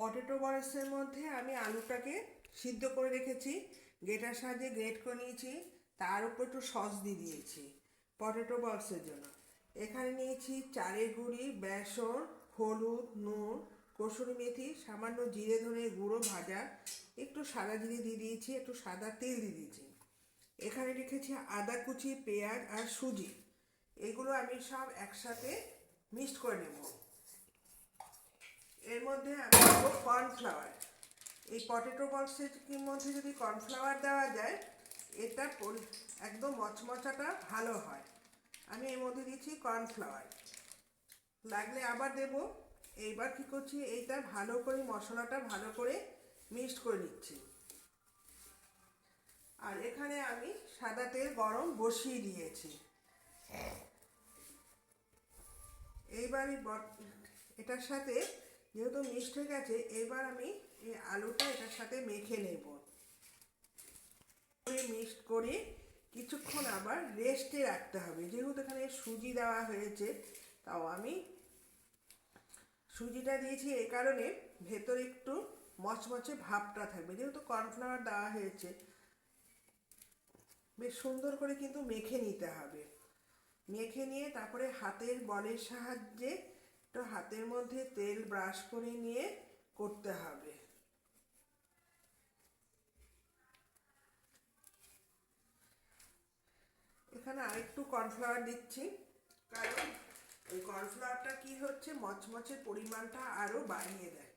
Potato বরসের মধ্যে আমি আলুটাকে সিদ্ধ করে রেখেছি গেটার সাহায্যে গ্রেট করে নিয়েছি, তার উপর একটু সস দিয়ে দিয়েছি পটেটো বলসের জন্য। এখানে নিয়েছি চালের গুঁড়ি, বেসন, হলুদ, নুন, কসুরি মেথি, সামান্য জিরে ধনে গুঁড়ো ভাজা, একটু সাদা জিরে দিয়ে দিয়েছি, একটু সাদা তেল দিয়ে দিয়েছি। এখানে রেখেছি আদা কুচি, পেঁয়াজ আর সুজি। এগুলো আমি সব একসাথে মিক্সড করে নেব। এর মধ্যে আমি দেবো কর্নফ্লাওয়ার এই পটেটো বক্সের মধ্যে যদি কর্নফ্লাওয়ার দেওয়া যায়, এটা একদম মচমচাটা ভালো হয়। আমি এর মধ্যে দিচ্ছি কর্নফ্লাওয়ার লাগলে আবার দেব। এইবার কী করছি, এইটা ভালো করে, মশলাটা ভালো করে মিক্সড করে নিচ্ছি। আর এখানে আমি সাদা তেল গরম বসিয়ে দিয়েছি। এইবার এটার সাথে যেহেতু মিক্সড হয়ে গেছে, এবার আমি এই আলুটা এটার সাথে মেখে নেব। মিক্সড করে কিছুক্ষণ আবার রেস্টে রাখতে হবে। যেহেতু এখানে সুজি দেওয়া হয়েছে, তাও আমি সুজিটা দিয়েছি এই কারণে ভেতরে একটু মচমচে ভাবটা থাকবে। যেহেতু কর্নফ্লাওয়ার দেওয়া হয়েছে, বেশ সুন্দর করে কিন্তু মেখে নিতে হবে। মেখে নিয়ে তারপরে হাতের বলের সাহায্যে একটু হাতের মধ্যে তেল ব্রাশ করে নিয়ে করতে হবে। এখানে আরেকটু কর্নফ্লাওয়ার দিচ্ছি, কারণ ওই কর্নফ্লাওয়ারটা কি হচ্ছে মচমচের পরিমাণটা আরও বাড়িয়ে দেয়।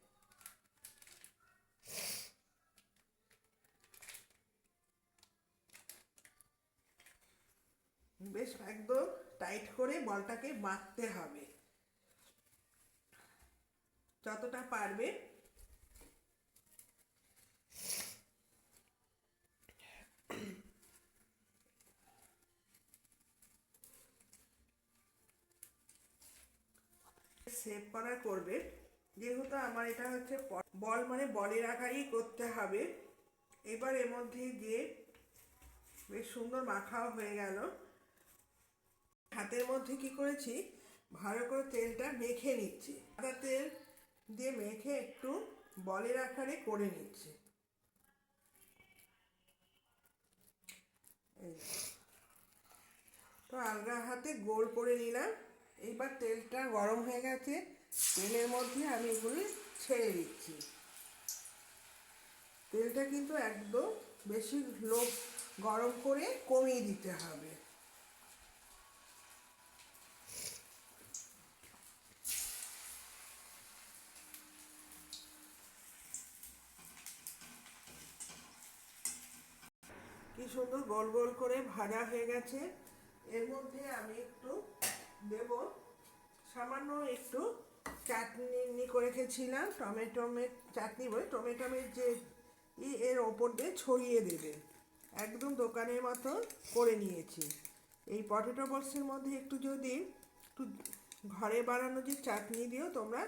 বেশ একদম টাইট করে বলটাকে বাঁধতে হবে। যতটা পারবে। সেভ করা করবে। যেহেতু আমার এটা হচ্ছে বল মানে বলের আকারই করতে হবে। এবার এর মধ্যে দিয়ে বেশ সুন্দর মাখাও হয়ে গেল। হাতের মধ্যে কি করেছি? ভালো করে তেলটা মেখে নিচ্ছি। আদা তেল দিয়ে মেখে একটু বলের আকারে করে নিচ্ছি। তো আলগা হাতে গোল করে নিলাম। এইবার তেলটা গরম হয়ে গেছে। তেলের মধ্যে আমি এগুলি ছেড়ে দিচ্ছি। তেলটা কিন্তু একদম বেশি লো গরম করে কমিয়ে দিতে হবে। কি সুন্দর গোল গোল করে ভাজা হয়ে গেছে। এর মধ্যে আমি একটু দেব, সামান্য একটু চাটনি করে রেখেছিলাম টমেটোমের চাটনি বলে টমেটোমের যে ই এর ওপর দিয়ে ছড়িয়ে দেবে। একদম দোকানের মতো করে নিয়েছি। এই পটেটো বক্সের মধ্যে একটু যদি একটু ঘরে বানানো যে চাটনি দিও তোমরা,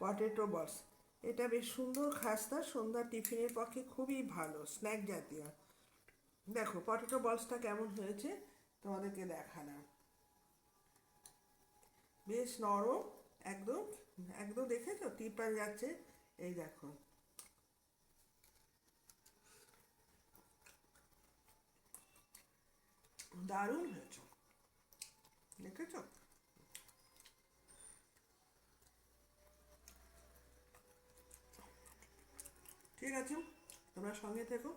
পটেটো বক্স। এটা বেশ সুন্দর খাস্তা সন্ধ্যা টিফিনের পক্ষে খুবই ভালো, স্ন্যাক জাতীয়। দেখো, পটেটো বলসটা কেমন হয়েছে তোমাদেরকে দেখালাম। বেশ নরম, একদম একদম দেখেছ? টিপা যাচ্ছে, এই দেখো। দারুণ হয়েছে। দেখেছ? ঠিক আছে, তোমরা সঙ্গে থেকো।